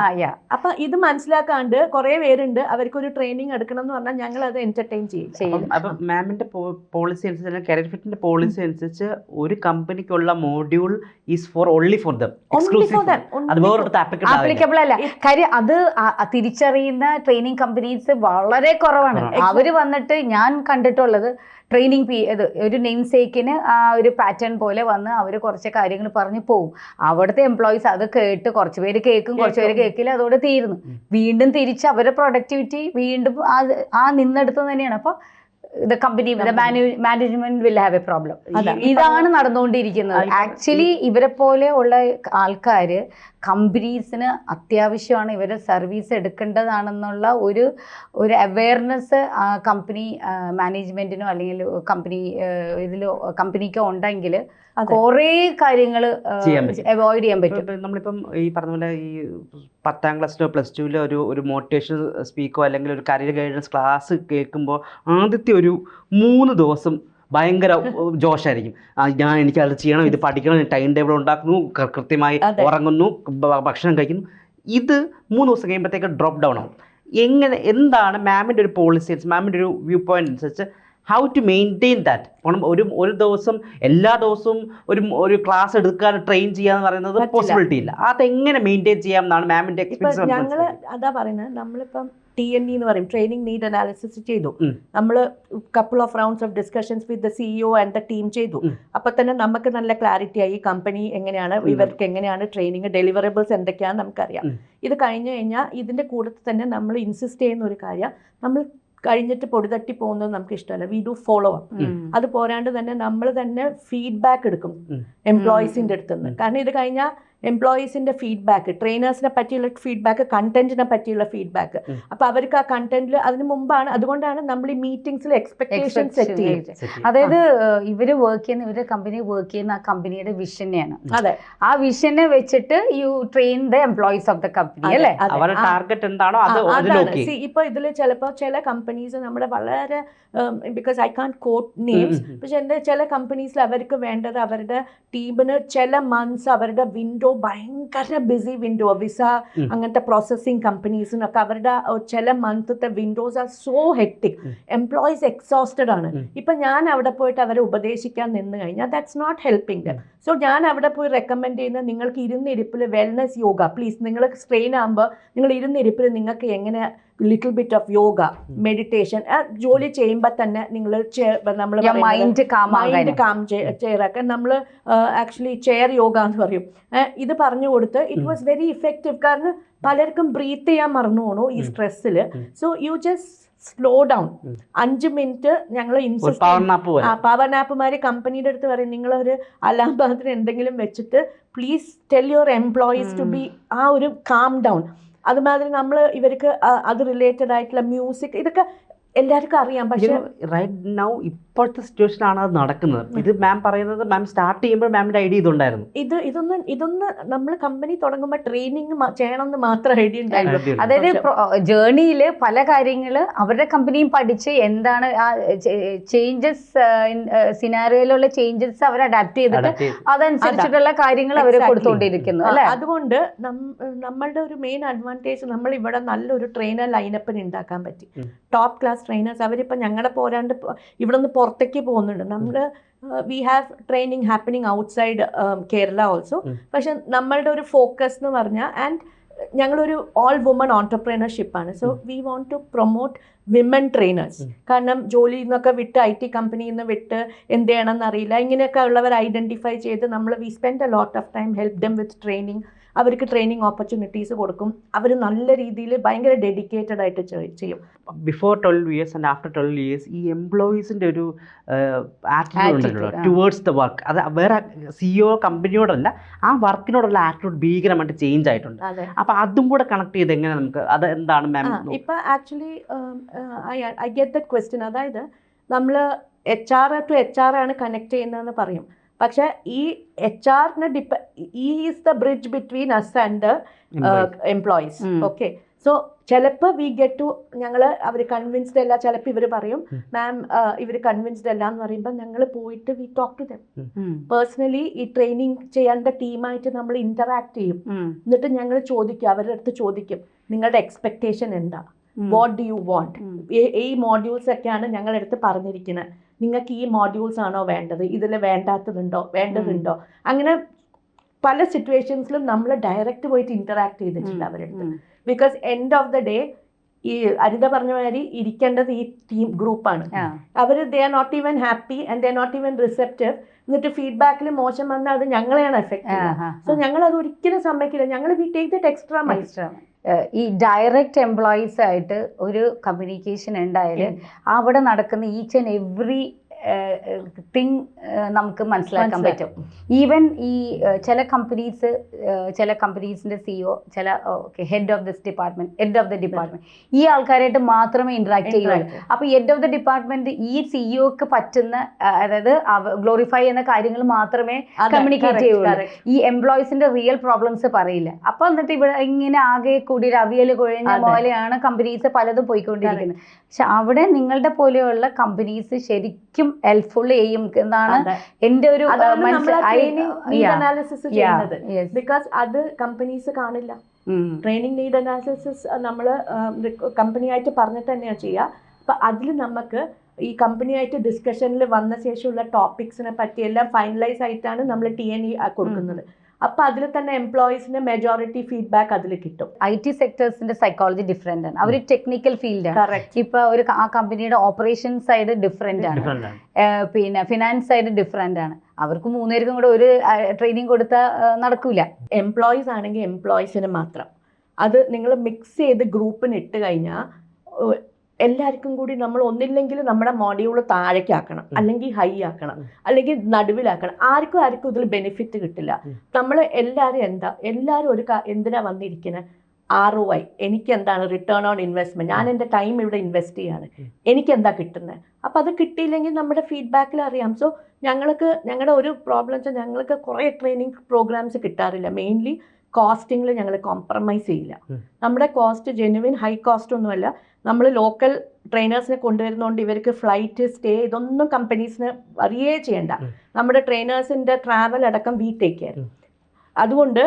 അപ്പൊ ഇത് മനസ്സിലാക്കാണ്ട് കുറെ പേരുണ്ട്. അവർക്കൊരു ട്രെയിനിങ് എടുക്കണം എന്ന് പറഞ്ഞാൽ ഞങ്ങൾ അത് എന്റർടൈൻ ചെയ്യും. അപ്പം മാമിന്റെ പോളിസി അനുസരിച്ച് കരിയർ ഫിറ്റിന്റെ പോളിസി അനുസരിച്ച് ഒരു കമ്പനിക്കുള്ള module is for only for them applicable അല്ല. കാര്യം അത് തിരിച്ചറിയുന്ന ട്രെയിനിങ് കമ്പനീസ് വളരെ കുറവാണ്. അവർ വന്നിട്ട് ഞാൻ കണ്ടിട്ടുള്ളത് ട്രെയിനിങ് പി ഇത് ഒരു നെയിം സേക്കിന് ആ ഒരു പാറ്റേൺ പോലെ വന്ന് അവർ കുറച്ച് കാര്യങ്ങൾ പറഞ്ഞ് പോകും അവിടുത്തെ എംപ്ലോയീസ് അത് കേട്ട് കുറച്ച് പേര് കേൾക്കും കുറച്ച് പേര് കേൾക്കും. കേൾക്കില്ല അതോടെ തീരുന്നു. വീണ്ടും തിരിച്ച് അവരുടെ പ്രൊഡക്ടിവിറ്റി വീണ്ടും ആ ആ നിന്നെടുത്ത് തന്നെയാണ്. അപ്പോൾ the company the management will have a problem ഇതാണ് നടന്നുകൊണ്ടിരിക്കുന്നത്. ആക്ച്വലി ഇവരെ പോലെ ഉള്ള ആൾക്കാർ കമ്പനീസിന് അത്യാവശ്യമാണ് ഇവർ സർവീസ് എടുക്കേണ്ടതാണെന്നുള്ള ഒരു ഒരു അവയർനെസ് കമ്പനി മാനേജ്മെന്റിനോ അല്ലെങ്കിൽ കമ്പനി ഇതിലോ കമ്പനിക്കോ ഉണ്ടെങ്കിൽ കുറേ കാര്യങ്ങൾ അവോയ്ഡ് ചെയ്യാൻ പറ്റും. നമ്മളിപ്പം ഈ പറഞ്ഞ പോലെ ഈ പത്താം ക്ലാസ്സിലോ പ്ലസ് ടുവിലോ ഒരു ഒരു മോട്ടിവേഷൻ സ്പീക്കോ അല്ലെങ്കിൽ ഒരു കരിയർ ഗൈഡൻസ് ക്ലാസ് കേൾക്കുമ്പോൾ ആദ്യത്തെ ഒരു മൂന്ന് ദിവസം ഭയങ്കര ജോഷായിരിക്കും. ഞാൻ എനിക്ക് അത് ചെയ്യണം ഇത് പഠിക്കണം ടൈം ടേബിൾ ഉണ്ടാക്കുന്നു കൃത്യമായി. ഉറങ്ങുന്നു ഭക്ഷണം കഴിക്കുന്നു. ഇത് മൂന്ന് ദിവസം കഴിയുമ്പോഴത്തേക്ക് ഡ്രോപ്പ് ഡൗൺ ആവും. എങ്ങനെ എന്താണ് മാമിന്റെ ഒരു പോളിസി മാമിന്റെ ഒരു വ്യൂ പോയിന്റ് അനുസരിച്ച് ഹൗ ടു മെയിന്റെയിൻ ദാറ്റ് കാരണം ഒരു ഒരു ദിവസം എല്ലാ ദിവസവും ഒരു ഒരു ക്ലാസ് എടുക്കാൻ ട്രെയിൻ ചെയ്യാന്ന് പറയുന്നത് പോസിബിലിറ്റി ഇല്ല. അതെങ്ങനെ മെയിന്റെയിൻ ചെയ്യാം എന്നാണ് മാമിന്റെ എക്സ്പീരിയൻസ് ഞങ്ങൾ അതാ പറയുന്നത് നമ്മളിപ്പം ടി എൻ ഇ എന്ന് പറയും. ട്രെയിനിങ് നീഡ് അനാലിസിസ് ചെയ്തു. നമ്മൾ couple of rounds of discussions with the CEO and the team ചെയ്തു. അപ്പൊ തന്നെ നമുക്ക് നല്ല ക്ലാരിറ്റി ആയി. കമ്പനി എങ്ങനെയാണ്. ഇവർക്ക് എങ്ങനെയാണ് ട്രെയിനിങ് ഡെലിവറബിൾസ് എന്തൊക്കെയാണെന്ന് നമുക്കറിയാം. ഇത് കഴിഞ്ഞു കഴിഞ്ഞാൽ ഇതിന്റെ കൂടെ തന്നെ നമ്മൾ ഇൻസിസ്റ്റ് ചെയ്യുന്ന ഒരു കാര്യം നമ്മൾ കഴിഞ്ഞിട്ട് പൊടിതട്ടി പോകുന്നത് നമുക്ക് ഇഷ്ടമല്ല. We do follow up. അത് പോരാണ്ട് തന്നെ നമ്മൾ തന്നെ ഫീഡ്ബാക്ക് എടുക്കും എംപ്ലോയീസിന്റെ എംപ്ലോയീസിന്റെ അടുത്ത് നിന്ന് കാരണം ഇത് കഴിഞ്ഞാൽ എംപ്ലോയീസിന്റെ ഫീഡ്ബാക്ക് ട്രെയിനേഴ്സിനെ പറ്റിയുള്ള ഫീഡ്ബാക്ക് കണ്ടന്റിനെ പറ്റിയുള്ള ഫീഡ്ബാക്ക്. അപ്പോൾ അവർക്ക് ആ കണ്ടന്റിൽ അതിന് മുമ്പാണ് അതുകൊണ്ടാണ് നമ്മൾ ഈ മീറ്റിംഗ്സിൽ എക്സ്പെക്ടേഷൻ സെറ്റ് ചെയ്യുന്നത് അതായത് ഇവർ വർക്ക് ചെയ്യുന്ന ഇവരുടെ കമ്പനി വർക്ക് ചെയ്യുന്ന ആ കമ്പനിയുടെ വിഷനെയാണ് അതെ. ആ വിഷനെ വെച്ചിട്ട് you train the employees of the company അല്ലേ? ടാർഗറ്റ് എന്താണോ അതാണ്. ഓക്കെ See, ഇപ്പൊ ഇതിൽ ചിലപ്പോൾ ചില കമ്പനീസ് നമ്മുടെ വളരെ because I can't quote names. പക്ഷെ എന്റെ ചില കമ്പനീസിൽ അവർക്ക് വേണ്ടത് അവരുടെ ടീമിന് ചില മന്ത്സ് അവരുടെ വിൻഡോ ഭയങ്കര ബിസി വിൻഡോ വിസ. അങ്ങനത്തെ പ്രോസസ്സിങ് കമ്പനീസിനൊക്കെ അവരുടെ ചില മന്ത്ത്തെ windows are so hectic. Employees exhausted ആണ്. ഇപ്പൊ ഞാൻ അവിടെ പോയിട്ട് അവരെ ഉപദേശിക്കാൻ നിന്ന് കഴിഞ്ഞാൽ that's not helping them so ഞാൻ അവിടെ പോയി റെക്കമെൻഡ് ചെയ്യുന്നത് നിങ്ങൾക്ക് ഇരുന്നിരിപ്പിൽ വെൽനസ് യോഗ പ്ലീസ് നിങ്ങൾ സ്ട്രെയിൻ ആകുമ്പോൾ നിങ്ങൾ ഇരുന്നിരിപ്പിൽ നിങ്ങൾക്ക് എങ്ങനെ little bit of yoga meditation ജോലി ചെയ്യുമ്പോൾ തന്നെ നിങ്ങൾ നമ്മൾ മൈൻഡ് മൈൻഡ് കാം ചെയറാക്കാൻ നമ്മൾ ആക്ച്വലി ചെയർ യോഗ എന്ന് പറയും. ഇത് പറഞ്ഞു കൊടുത്ത് ഇറ്റ്. വാസ് വെരി ഇഫക്റ്റീവ് കാരണം പലർക്കും ബ്രീത്ത് ചെയ്യാൻ മറന്നു പോണു ഈ. സ്ട്രെസ്സിൽ. So you just slow down. അഞ്ച് മിനിറ്റ് ഞങ്ങൾ ഒരു പവർ നാപ്പ് പോലെ ആ പവർ നാപ്പുമാർ കമ്പനിയുടെ അടുത്ത് പറയും നിങ്ങളൊരു അലാഹാബാദിന് എന്തെങ്കിലും വെച്ചിട്ട് please tell your employees to be ആ ഒരു കാം ഡൗൺ അതുമാതിരി നമ്മൾ ഇവർക്ക് അത് റിലേറ്റഡ് ആയിട്ടുള്ള മ്യൂസിക് ഇതൊക്കെ എല്ലാവർക്കും അറിയാം. പക്ഷേ റൈറ്റ് നൗ ഇപ്പോഴത്തെ സിറ്റുവേഷനാണ് അത് നടക്കുന്നത്. ഇത് മാം പറയുന്നത് മാം സ്റ്റാർട്ട് ചെയ്യുമ്പോൾ മാമിന്റെ ഐഡിയ ഇതുണ്ടായിരുന്നു. ഇത് ഇതൊന്നും ഇതൊന്ന് നമ്മൾ കമ്പനി തുടങ്ങുമ്പോൾ ട്രെയിനിങ് ചെയ്യണമെന്ന് മാത്രം ഐഡിയ ഉണ്ടായിരുന്നു. അതായത് ജേർണിയിൽ പല കാര്യങ്ങൾ അവരുടെ കമ്പനിയും പഠിച്ച് എന്താണ് ആ ചേഞ്ചസ് സിനാറിയോയിലുള്ള ചേഞ്ചസ് അവർ അഡാപ്റ്റ് ചെയ്തിട്ട് അതനുസരിച്ചിട്ടുള്ള കാര്യങ്ങൾ അവർ കൊടുത്തുകൊണ്ടിരിക്കുന്നു അല്ലെ? അതുകൊണ്ട് നമ്മളുടെ ഒരു മെയിൻ അഡ്വാന്റേജ് നമ്മൾ ഇവിടെ നല്ലൊരു ട്രെയിനർ ലൈനപ്പിന് ഉണ്ടാക്കാൻ പറ്റി. ടോപ്പ് ക്ലാസ് ട്രെയിനേഴ്സ് അവരിപ്പോൾ ഞങ്ങളുടെ പോരാണ്ട് ഇവിടെ നിന്ന് പുറത്തേക്ക് പോകുന്നുണ്ട്. നമ്മൾ we have training happening outside Kerala also. പക്ഷെ നമ്മളുടെ ഒരു ഫോക്കസ് എന്ന് പറഞ്ഞാൽ ആൻഡ് ഞങ്ങളൊരു ഓൾ വുമൺ ആണ്. So we want to promote women trainers കാരണം ജോലിയിൽ നിന്നൊക്കെ വിട്ട് ഐ ടി കമ്പനിയിൽ നിന്ന് വിട്ട് എന്ത് ചെയ്യണമെന്നറിയില്ല ഇങ്ങനെയൊക്കെ ഉള്ളവർ ഐഡന്റിഫൈ ചെയ്ത് നമ്മൾ we spend a lot of time help them with training അവർക്ക് ട്രെയിനിങ് ഓപ്പർച്യൂണിറ്റീസ് കൊടുക്കും. അവർ നല്ല രീതിയിൽ ഭയങ്കര ഡെഡിക്കേറ്റഡ് ആയിട്ട് ചെയ്യും. Before twelve years and after twelve years ഈ എംപ്ലോയീസിന്റെ ഒരു ആറ്റിറ്റ്യൂഡ്. ടുവേർഡ്സ് ദ വർക്ക് അത് വേറെ സിഇഒ കമ്പനിയോടല്ല ആ വർക്കിനോടുള്ള ആറ്റിറ്റ്യൂഡ് ഭീകരമായിട്ട് ചേഞ്ച് ആയിട്ടുണ്ട്. അപ്പോൾ അതും കൂടെ കണക്ട് ചെയ്ത് എങ്ങനെ നമുക്ക് അത് എന്താണ് മാം ഇപ്പൊ ഇപ്പം actually I get the question അതായത് നമ്മൾ H R to H R ആണ് കണക്ട് ചെയ്യുന്നതെന്ന് പറയും. പക്ഷേ ഈ എച്ച് ആറിന് ഡിപ്പ ഈ is the bridge between us and employees. Okay so ചിലപ്പോൾ വി ഗെറ്റ് ടു ഞങ്ങൾ അവർ കൺവിൻസ്ഡ് അല്ല ചിലപ്പോൾ ഇവർ പറയും മാം ഇവർ കൺവിൻസ്ഡ് അല്ല എന്ന് പറയുമ്പോൾ ഞങ്ങൾ പോയിട്ട് we talk to them personally ഈ ട്രെയിനിങ് ചെയ്യേണ്ട ടീമായിട്ട് നമ്മൾ ഇന്ററാക്ട് ചെയ്യും. എന്നിട്ട് ഞങ്ങൾ ചോദിക്കും അവരുടെ അടുത്ത് ചോദിക്കും നിങ്ങളുടെ എക്സ്പെക്റ്റേഷൻ എന്താ? വാട്ട് ഡു യു വാണ്ട് ഈ മോഡ്യൂൾസ് ഒക്കെയാണ് ഞങ്ങളെടുത്ത് പറഞ്ഞിരിക്കുന്നത് നിങ്ങൾക്ക് ഈ മോഡ്യൂൾസ് ആണോ വേണ്ടത്? ഇതിൽ വേണ്ടാത്തതുണ്ടോ? വേണ്ടതുണ്ടോ? അങ്ങനെ പല സിറ്റുവേഷൻസിലും നമ്മൾ ഡയറക്റ്റ് പോയിട്ട് ഇന്ററാക്ട് ചെയ്തിട്ടില്ല അവരുടെ because end of the day ഈ അരിത പറഞ്ഞ മാതിരി ഇരിക്കേണ്ടത് ഈ ടീം ഗ്രൂപ്പാണ് അവർ they are not even happy and they are not even receptive എന്നിട്ട് ഫീഡ്ബാക്കിൽ മോശം വന്നാൽ അത് ഞങ്ങളെയാണ് എഫക്ട് ചെയ്യുക. സോ ഞങ്ങൾ അത് ഒരിക്കലും സമ്മതിക്കില്ല. ഞങ്ങൾ വി ടേക്ക് ദറ്റ് എക്സ്ട്രാ മൈസ്റ്റർ ഈ ഡയറക്റ്റ് എംപ്ലോയീസ് ആയിട്ട് ഒരു കമ്മ്യൂണിക്കേഷൻ ഉണ്ടായാൽ അവിടെ നടക്കുന്ന ഈച്ച് ആൻഡ് എവറി തിങ് നമുക്ക് മനസ്സിലാക്കാൻ പറ്റും. ഈവൻ ഈ ചില കമ്പനീസ് ചില കമ്പനീസിന്റെ സിഇഒ ചില okay head of this department head of the department ഈ ആൾക്കാരായിട്ട് മാത്രമേ ഇന്ററാക്ട് ചെയ്യുള്ളൂ. അപ്പോൾ ഹെഡ് ഓഫ് ദി ഡിപ്പാർട്ട്മെന്റ് ഈ സിഇഒക്ക് പറ്റുന്ന അതായത് ഗ്ലോറിഫൈ ചെയ്യുന്ന കാര്യങ്ങൾ മാത്രമേ കമ്മ്യൂണിക്കേറ്റ് ചെയ്യുള്ളൂ. ഈ എംപ്ലോയീസിന്റെ റിയൽ പ്രോബ്ലംസ് പറയില്ല. അപ്പൊ എന്നിട്ട് ഇവിടെ ഇങ്ങനെ ആകെ കൂടി രവിയൽ കുഴഞ്ഞ. പോലെയാണ് കമ്പനീസ് പലതും പോയിക്കൊണ്ടിരിക്കുന്നത്. പക്ഷെ അവിടെ നിങ്ങളുടെ പോലെയുള്ള കമ്പനീസ് ശരിക്കും ഹെൽപ്ഫുൾ ചെയ്യും എന്നാണ് എന്റെ ഒരു അനാലിസിസ് ചെയ്യുന്നത്. ബിക്കോസ് അത് കമ്പനീസ് കാണില്ല. ട്രെയിനിങ് നീഡ് അനാലിസിസ് നമ്മൾ കമ്പനിയായിട്ട് പറഞ്ഞിട്ട് തന്നെയാണ് ചെയ്യുക അപ്പം അതിൽ നമുക്ക് ഈ കമ്പനിയായിട്ട് ഡിസ്കഷനിൽ വന്ന ശേഷമുള്ള ടോപ്പിക്സിനെ പറ്റിയെല്ലാം ഫൈനലൈസ് ആയിട്ടാണ് നമ്മൾ ടി എൻ ഇ കൊടുക്കുന്നത്. അപ്പം അതിൽ തന്നെ എംപ്ലോയീസിന്റെ മെജോറിറ്റി ഫീഡ്ബാക്ക് അതിൽ കിട്ടും. ഐ ടി സെക്ടേഴ്സിന്റെ സൈക്കോളജി ഡിഫറെന്റ് ആണ്. അവർ ടെക്നിക്കൽ ഫീൽഡ് ആണ്. ഇപ്പൊ ഒരു ആ കമ്പനിയുടെ ഓപ്പറേഷൻ സൈഡ് ഡിഫറെന്റ് ആണ്. പിന്നെ ഫിനാൻസ് സൈഡ് ഡിഫറെന്റ് ആണ്. അവർക്ക് മൂന്നുപേർക്കും കൂടെ ഒരു ട്രെയിനിങ് കൊടുത്താൽ നടക്കൂല. എംപ്ലോയീസ് ആണെങ്കിൽ എംപ്ലോയീസിന് മാത്രം. അത് നിങ്ങൾ മിക്സ് ചെയ്ത് ഗ്രൂപ്പിന് ഇട്ട് കഴിഞ്ഞാൽ എല്ലാവർക്കും കൂടി നമ്മൾ ഒന്നില്ലെങ്കിൽ നമ്മുടെ മോഡ്യൂൾ താഴേക്കാക്കണം ആക്കണം അല്ലെങ്കിൽ ഹൈ ആക്കണം അല്ലെങ്കിൽ നടുവിലാക്കണം. ആർക്കും ആർക്കും ഇതിൽ ബെനിഫിറ്റ് കിട്ടില്ല. നമ്മൾ എല്ലാവരും എന്താ എല്ലാവരും ഒരു എന്തിനാ വന്നിരിക്കുന്നത് ആർ ഒ ഐ എനിക്ക് എന്താണ് റിട്ടേൺ ഓൺ ഇൻവെസ്റ്റ്മെന്റ് ഞാൻ എന്റെ ടൈം ഇവിടെ ഇൻവെസ്റ്റ് ചെയ്യാണ്. എനിക്ക് എന്താ കിട്ടുന്നത് അപ്പോൾ അത് കിട്ടിയില്ലെങ്കിൽ നമ്മുടെ ഫീഡ്ബാക്കിൽ അറിയാം. സോ ഞങ്ങൾക്ക് ഞങ്ങളുടെ ഒരു പ്രോബ്ലം വെച്ചാൽ ഞങ്ങൾക്ക് കുറേ ട്രെയിനിങ് പ്രോഗ്രാംസ് കിട്ടാറില്ല. മെയിൻലി കോസ്റ്റിങ്ങിൽ ഞങ്ങൾ കോംപ്രമൈസ് ചെയ്യില്ല. നമ്മുടെ കോസ്റ്റ് ജെനുവിൻ ഹൈ കോസ്റ്റ് ഒന്നുമല്ല. നമ്മൾ ലോക്കൽ ട്രെയിനേഴ്സിനെ കൊണ്ടുവരുന്നതുകൊണ്ട് ഇവർക്ക് ഫ്ലൈറ്റ് സ്റ്റേ ഇതൊന്നും കമ്പനീസിന് അറിയേ ചെയ്യണ്ട. നമ്മുടെ ട്രെയിനേഴ്സിന്റെ ട്രാവൽ അടക്കം വി ടേക്ക് കെയർ അതുകൊണ്ട്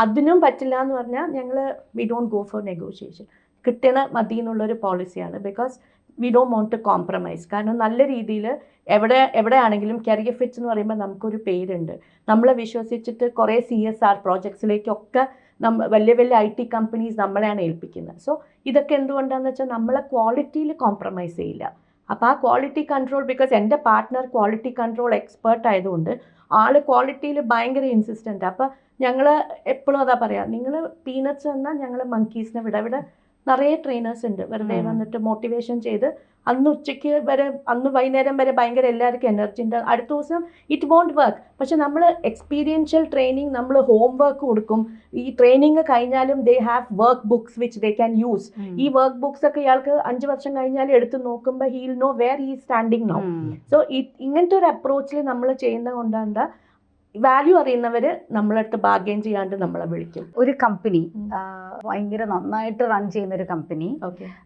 അതിനും പറ്റില്ല എന്ന് പറഞ്ഞാൽ ഞങ്ങൾ we don't go for negotiation കിട്ടണ മതി എന്നുള്ളൊരു പോളിസിയാണ് because we don't want to compromise കാരണം നല്ല രീതിയിൽ എവിടെ എവിടെയാണെങ്കിലും കരിയർ ഫിറ്റ്സ് എന്ന് പറയുമ്പോൾ നമുക്കൊരു പേരുണ്ട്. നമ്മളെ വിശ്വസിച്ചിട്ട് കുറേ സി എസ് ആർ പ്രോജക്ട്സിലേക്കൊക്കെ നമ്മ വലിയ വലിയ ഐ ടി കമ്പനീസ് നമ്മളെയാണ് ഏൽപ്പിക്കുന്നത്. സോ ഇതൊക്കെ എന്തുകൊണ്ടാണെന്ന് വെച്ചാൽ നമ്മളെ ക്വാളിറ്റിയിൽ കോംപ്രമൈസ് ചെയ്യില്ല. അപ്പോൾ ആ ക്വാളിറ്റി കൺട്രോൾ ബിക്കോസ് എന്റെ പാർട്ട്ണർ ക്വാളിറ്റി കൺട്രോൾ എക്സ്പേർട്ട് ആയതുകൊണ്ട് ആൾ ക്വാളിറ്റിയിൽ ഭയങ്കര ഇൻസിസ്റ്റന്റ് അപ്പോൾ ഞങ്ങൾ എപ്പോഴും അതാ പറയാം നിങ്ങൾ പീനട്സ് എന്നാൽ ഞങ്ങൾ മങ്കീസിനെ വിട ഇവിടെ നിറയെ ട്രെയിനേഴ്സ് ഉണ്ട്. വെറുതെ. വന്നിട്ട് മോട്ടിവേഷൻ ചെയ്ത് അന്ന് ഉച്ചയ്ക്ക് വരെ അന്ന് വൈകുന്നേരം വരെ ഭയങ്കര എല്ലാവർക്കും എനർജി ഉണ്ട്. അടുത്ത ദിവസം ഇറ്റ് വോണ്ട് വർക്ക് പക്ഷെ നമ്മൾ എക്സ്പീരിയൻഷ്യൽ ട്രെയിനിങ് നമ്മൾ ഹോം വർക്ക് കൊടുക്കും. ഈ ട്രെയിനിങ് കഴിഞ്ഞാലും they have workbooks which they can use ഈ വർക്ക് ബുക്സ് ഒക്കെ ഇയാൾക്ക് അഞ്ച് വർഷം കഴിഞ്ഞാൽ എടുത്ത് നോക്കുമ്പോൾ ഹീൽ നോ വെയർ ഈ സ്റ്റാൻഡിങ് നോ സോ ഇങ്ങനത്തെ ഒരു അപ്രോച്ചിൽ നമ്മൾ ചെയ്യുന്ന കൊണ്ടാണ് വാല്യൂ അറിയുന്നവർ നമ്മളടുത്ത് ഭാഗ്യം ചെയ്യാണ്ട് നമ്മളെ വിളിക്കും. ഒരു കമ്പനി. ഭയങ്കര നന്നായിട്ട് റൺ ചെയ്യുന്ന ഒരു കമ്പനി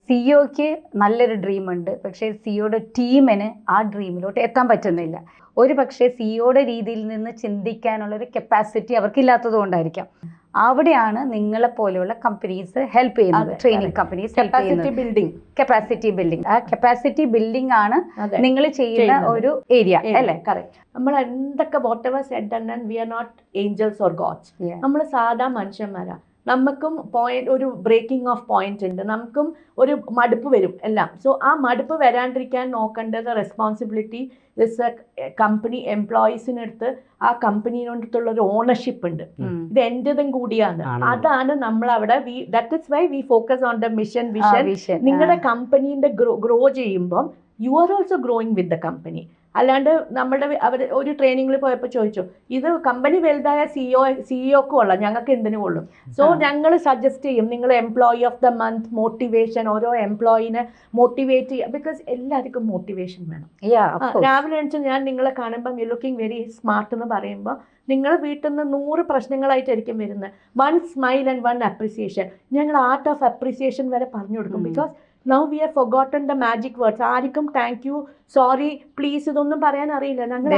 സിഇഒക്ക് നല്ലൊരു ഡ്രീം ഉണ്ട്. പക്ഷേ സിഇഒയുടെ ടീമിന് ആ ഡ്രീമിലോട്ട് എത്താൻ പറ്റുന്നില്ല. ഒരു പക്ഷേ സിഇഒയുടെ രീതിയിൽ നിന്ന് ചിന്തിക്കാനുള്ള ഒരു കപ്പാസിറ്റി അവർക്കില്ലാത്തത് കൊണ്ടായിരിക്കാം അവിടെയാണ് നിങ്ങളെ പോലെയുള്ള കമ്പനീസ് ഹെൽപ്പ് ചെയ്യുന്നത്. Training. Companies capacity building capacity building ആ കപ്പാസിറ്റി ബിൽഡിംഗ് ആണ് നിങ്ങൾ ചെയ്യുന്ന ഒരു ഏരിയ അല്ലേ? കറക്റ്റ് നമ്മൾ എന്തൊക്കെ whatever said and we are not angels or gods നമ്മൾ സാധാ മനുഷ്യന്മാരാ. നമുക്കും പോയിന്റ് ഒരു ബ്രേക്കിംഗ് ഓഫ് പോയിന്റ് ഉണ്ട്. നമുക്കും ഒരു മടുപ്പ് വരും എല്ലാം. സോ ആ മടുപ്പ് വരാണ്ടിരിക്കാൻ നോക്കേണ്ടത് റെസ്പോൺസിബിലിറ്റി ദിസ് എ കമ്പനി എംപ്ലോയീസിനടുത്ത് ആ കമ്പനിയോടത്തുള്ള ഒരു ഓണർഷിപ്പ് ഉണ്ട്. ഇത് എന്റെതും കൂടിയാണ്. അതാണ് നമ്മൾ അവിടെ we that is why we focus on the mission vision നിങ്ങളുടെ കമ്പനീന്റെ ഗ്രോ ഗ്രോ ചെയ്യുമ്പം you are also growing with the company അല്ലാണ്ട് നമ്മുടെ അവർ ഒരു ട്രെയിനിങ്ങിൽ പോയപ്പോൾ ചോദിച്ചു ഇത് കമ്പനി വലുതായ E സിഇഒ സിഇഒക്ക് കൊള്ളാം ഞങ്ങൾക്ക് എന്തിനു കൊള്ളും സോ ഞങ്ങൾ സജസ്റ്റ് ചെയ്യും നിങ്ങൾ employee of the month motivation ഓരോ എംപ്ലോയിനെ മോട്ടിവേറ്റ് ചെയ്യുക. ബിക്കോസ് എല്ലാവർക്കും മോട്ടിവേഷൻ വേണം. രാവിലെ എണിച്ച് ഞാൻ നിങ്ങളെ കാണുമ്പം യു ലുക്കിംഗ് വെരി സ്മാർട്ട് എന്ന് പറയുമ്പോൾ നിങ്ങൾ വീട്ടിൽ നിന്ന് നൂറ് പ്രശ്നങ്ങളായിട്ടായിരിക്കും വരുന്നത്. One smile and one appreciation ഞങ്ങൾ ആർട്ട് ഓഫ് അപ്രിസിയേഷൻ വരെ പറഞ്ഞു കൊടുക്കും. Because now we are forgotten the magic words ആർക്കും താങ്ക് യു സോറി പ്ലീസ് ഇതൊന്നും പറയാൻ അറിയില്ല ഞങ്ങൾ.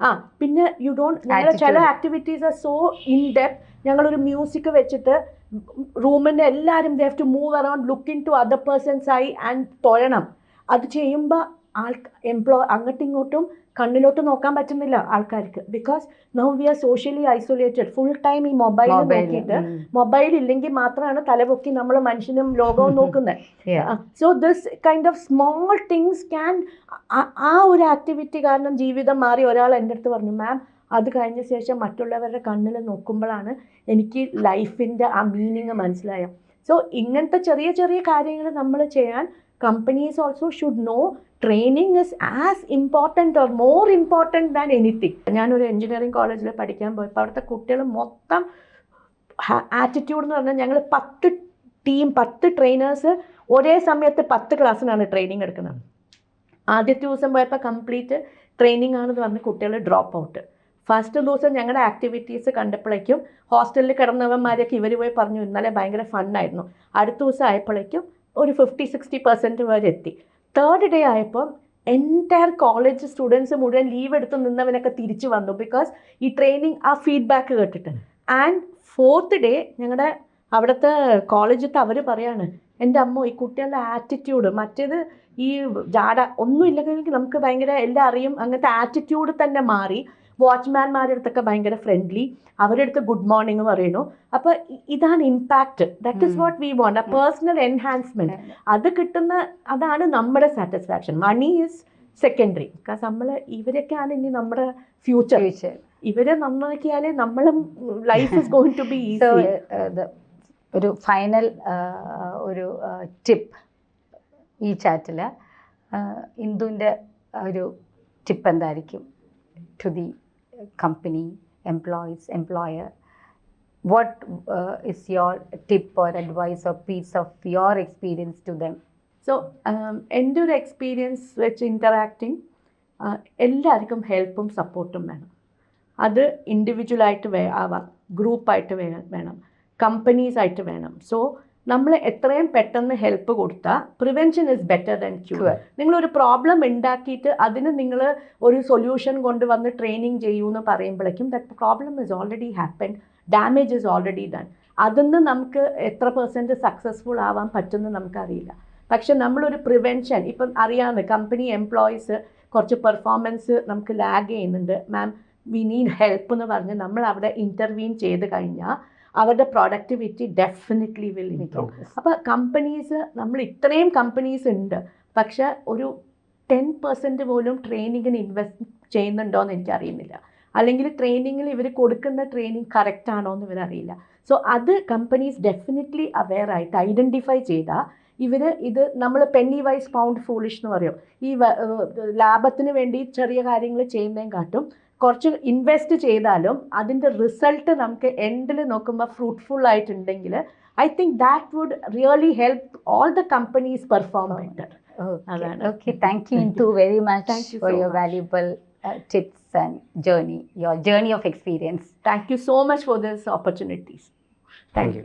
ആ പിന്നെ യു ഡോണ്ട് ഞങ്ങൾ ചില. Activities are so in depth ഞങ്ങളൊരു മ്യൂസിക് വെച്ചിട്ട് റൂമിന്റെ എല്ലാവരും they have to move around look in to other persons ആയി ആൻഡ് തൊഴണം അത് ചെയ്യുമ്പോൾ ആൾ എംപ്ലോ അങ്ങോട്ടും ഇങ്ങോട്ടും കണ്ണിലോട്ട് നോക്കാൻ പറ്റുന്നില്ല ആൾക്കാർക്ക്. Because now we are socially isolated full time ഈ മൊബൈൽ. നോക്കിയിട്ട്. മൊബൈൽ ഇല്ലെങ്കിൽ മാത്രമാണ് തലപൊക്കി നമ്മൾ മനുഷ്യനും ലോകവും നോക്കുന്നത്. So this kind of small things can ആ ഒരു ആക്ടിവിറ്റി കാരണം ജീവിതം മാറി ഒരാൾ എന്റെ അടുത്ത് പറഞ്ഞു മാം അത് കഴിഞ്ഞ ശേഷം മറ്റുള്ളവരുടെ കണ്ണിൽ നോക്കുമ്പോഴാണ് എനിക്ക് ലൈഫിന്റെ ആ മീനിങ് മനസ്സിലായത്. സോ ഇങ്ങനത്തെ ചെറിയ ചെറിയ കാര്യങ്ങൾ നമ്മൾ ചെയ്യാൻ companies also should know training is as important or more important than anything ഞാനൊരു എഞ്ചിനീയറിംഗ് കോളേജിൽ പഠിക്കാൻ പോയപ്പോൾ അവിടുത്തെ കുട്ടികൾ മൊത്തം ആറ്റിറ്റ്യൂഡ് എന്ന് പറഞ്ഞാൽ ഞങ്ങൾ പത്ത് ടീം പത്ത് ട്രെയിനേഴ്സ് ഒരേ സമയത്ത് പത്ത് ക്ലാസ്സിനാണ് ട്രെയിനിങ് എടുക്കുന്നത്. ആദ്യത്തെ ദിവസം പോയപ്പോൾ കംപ്ലീറ്റ് ട്രെയിനിങ് ആണെന്ന് പറഞ്ഞ് കുട്ടികൾ ഡ്രോപ്പ് ഔട്ട് ഫസ്റ്റ് ദിവസം ഞങ്ങളുടെ ആക്ടിവിറ്റീസ് കണ്ടപ്പോഴേക്കും ഹോസ്റ്റലിൽ കിടന്നവന്മാരൊക്കെ ഇവർ പോയി പറഞ്ഞു ഇന്നലെ ഭയങ്കര ഫണ്ണായിരുന്നു അടുത്ത ദിവസം ആയപ്പോഴേക്കും ഒരു ഫിഫ്റ്റി സിക്സ്റ്റി പെർസെന്റ് വരെ എത്തി തേർഡ് ഡേ ആയപ്പം എന്റയർ കോളേജ് സ്റ്റുഡൻസ് മുഴുവൻ ലീവ് എടുത്ത് നിന്നവനൊക്കെ തിരിച്ചു വന്നു ബിക്കോസ് ഈ ട്രെയിനിങ് ആ ഫീഡ്ബാക്ക് കേട്ടിട്ട്. ആൻഡ് ഫോർത്ത് ഡേ ഞങ്ങളുടെ അവിടുത്തെ കോളേജത്തെ അവർ പറയാണ് എന്റെ അമ്മ ഈ കുട്ടികളുടെ ആറ്റിറ്റ്യൂഡ് മറ്റേത് ഈ ജാട ഒന്നും ഇല്ലെങ്കിൽ നമുക്ക് ഭയങ്കര എല്ലാം അറിയും അങ്ങനത്തെ ആറ്റിറ്റ്യൂഡ് തന്നെ മാറി. വാച്ച്മാൻമാരുടെ അടുത്തൊക്കെ ഭയങ്കര ഫ്രണ്ട്ലി അവരുടെ അടുത്ത് ഗുഡ് മോർണിംഗ് പറയുന്നു. അപ്പോൾ ഇതാണ് impact that is what we want a personal enhancement അത് കിട്ടുന്ന അതാണ് നമ്മുടെ satisfaction money is secondary because നമ്മൾ ഇവരൊക്കെയാണ് ഇനി നമ്മുടെ ഫ്യൂച്ചർ ഇവരെ നന്നാക്കിയാലേ നമ്മളും life is going to be easy ഒരു ഫൈനൽ ഒരു ടിപ്പ് ഈ ചാറ്റിൽ ഇന്ദുവിന്റെ ഒരു ടിപ്പ് എന്തായിരിക്കും? To the company employer. What uh, is your tip or advice or piece of your experience to them? So എന്റെ ഒരു എക്സ്പീരിയൻസ് വെച്ച് ഇന്ററാക്റ്റിംഗ് എല്ലാവർക്കും ഹെൽപ്പും സപ്പോർട്ടും വേണം അത് ഇൻഡിവിജ്വലായിട്ട് വേ ആവാം ഗ്രൂപ്പായിട്ട് വേ വേണം കമ്പനീസായിട്ട് വേണം സോ നമ്മൾ എത്രയും പെട്ടെന്ന് ഹെൽപ്പ് കൊടുത്താൽ prevention is better than cure നിങ്ങൾ ഒരു പ്രോബ്ലം ഉണ്ടാക്കിയിട്ട് അതിന് നിങ്ങൾ ഒരു സൊല്യൂഷൻ കൊണ്ടുവന്ന് ട്രെയിനിങ് ചെയ്യൂ എന്ന് പറയുമ്പോഴേക്കും that problem is already happen damage is already done അതിന്ന് നമുക്ക് എത്ര പെർസെന്റ് സക്സസ്ഫുൾ ആവാൻ പറ്റുമെന്ന് നമുക്കറിയില്ല. പക്ഷെ നമ്മളൊരു പ്രിവെൻഷൻ ഇപ്പം അറിയാവുന്ന കമ്പനി എംപ്ലോയീസ് കുറച്ച് പെർഫോമൻസ് നമുക്ക് ലാഗ് ചെയ്യുന്നുണ്ട്. മാം വി നീഡ് ഹെൽപ്പ് എന്ന് പറഞ്ഞ് നമ്മൾ അവിടെ ഇന്റർവീൻ ചെയ്ത് കഴിഞ്ഞാൽ അവരുടെ പ്രൊഡക്ടിവിറ്റി ഡെഫിനറ്റ്ലി വിൽ ഇൻക്രീസ് അപ്പോൾ കമ്പനീസ് നമ്മൾ ഇത്രയും കമ്പനീസ് ഉണ്ട്. പക്ഷെ ഒരു ടെൻ പെർസെന്റ് പോലും ട്രെയിനിങ്ങിന് ഇൻവെസ്റ്റ് ചെയ്യുന്നുണ്ടോ എന്ന് എനിക്കറിയുന്നില്ല. അല്ലെങ്കിൽ ട്രെയിനിങ്ങിൽ ഇവർ കൊടുക്കുന്ന ട്രെയിനിങ് കറക്റ്റ് ആണോ എന്ന് ഇവരറിയില്ല. സോ അത് കമ്പനീസ് ഡെഫിനറ്റ്ലി അവെയർ ആയിട്ട് ഐഡന്റിഫൈ ചെയ്താൽ ഇവർ ഇത് നമ്മൾ പെന്നി വൈസ് പൗണ്ട് ഫൂളിഷ് എന്ന് പറയും. ഈ ലാഭത്തിന് വേണ്ടി ചെറിയ കാര്യങ്ങൾ ചെയ്യുന്നതും കാട്ടും കുറച്ച് ഇൻവെസ്റ്റ് ചെയ്താലും അതിന്റെ റിസൾട്ട് നമുക്ക് എൻഡിൽ നോക്കുമ്പോൾ ഫ്രൂട്ട്ഫുൾ ആയിട്ടുണ്ടെങ്കിൽ I think that would really help all the companies perform better അതാണ്. Okay thank you too very much for your. Valuable tips and journey your journey of experience thank you so much for this opportunities thank you